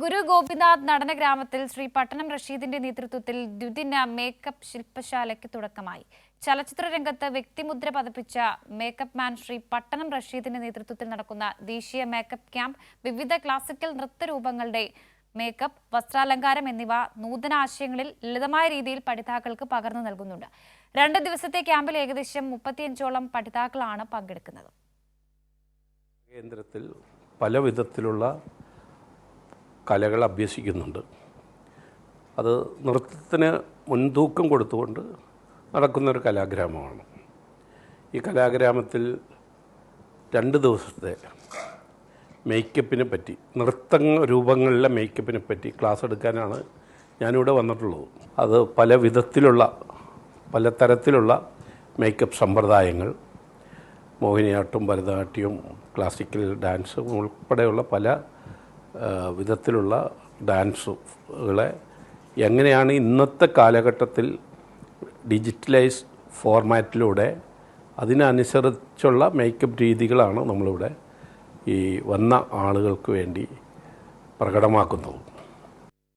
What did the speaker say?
ഗുരു ഗോപിനാഥ് നടന ഗ്രാമത്തിൽ ശ്രീ പട്ടണം റഷീദിന്റെ നേതൃത്വത്തിൽ ദ്വിദിന മേക്കപ്പ് ശില്പശാലയ്ക്ക് തുടക്കമായി. ചലച്ചിത്ര രംഗത്ത് വ്യക്തിമുദ്ര പതിപ്പിച്ച മേക്കപ്പ് മാൻ ശ്രീ പട്ടണം റഷീദിന്റെ നേതൃത്വത്തിൽ നടക്കുന്ന ദേശീയ മേക്കപ്പ് ക്യാമ്പ് വിവിധ ക്ലാസിക്കൽ നൃത്തരൂപങ്ങളുടെ മേക്കപ്പ് വസ്ത്രാലങ്കാരം എന്നിവ നൂതന ആശയങ്ങളിൽ ലളിതമായ രീതിയിൽ പഠിതാക്കൾക്ക് പകർന്നു നൽകുന്നുണ്ട്. രണ്ട് ദിവസത്തെ ക്യാമ്പിൽ ഏകദേശം മുപ്പത്തിയഞ്ചോളം പഠിതാക്കളാണ് പങ്കെടുക്കുന്നത്. കേന്ദ്രത്തിൽ പല വിധത്തിലുള്ള കലകൾ അഭ്യസിക്കുന്നുണ്ട്. അത് നൃത്തത്തിന് മുൻതൂക്കം കൊടുത്തുകൊണ്ട് നടക്കുന്നൊരു കലാഗ്രാമമാണ്. ഈ കലാഗ്രാമത്തിൽ രണ്ട് ദിവസത്തെ മേക്കപ്പിനെ പറ്റി നൃത്ത രൂപങ്ങളിലെ മേക്കപ്പിനെ പറ്റി ക്ലാസ് എടുക്കാനാണ് ഞാനിവിടെ വന്നിട്ടുള്ളത്. അത് പല വിധത്തിലുള്ള പല തരത്തിലുള്ള മേക്കപ്പ് സമ്പ്രദായങ്ങൾ മോഹിനിയാട്ടം ഭരതനാട്യവും ക്ലാസിക്കൽ ഡാൻസും ഉൾപ്പെടെയുള്ള പല വിധത്തിലുള്ള ഡാൻസുകളെ എങ്ങനെയാണ് ഇന്നത്തെ കാലഘട്ടത്തിൽ ഡിജിറ്റലൈസ് ഫോർമാറ്റിലൂടെ അതിനനുസരിച്ചുള്ള മേക്കപ്പ് രീതികളാണ് നമ്മളിവിടെ ഈ വന്ന ആളുകൾക്ക് വേണ്ടി പ്രകടമാക്കുന്നത്?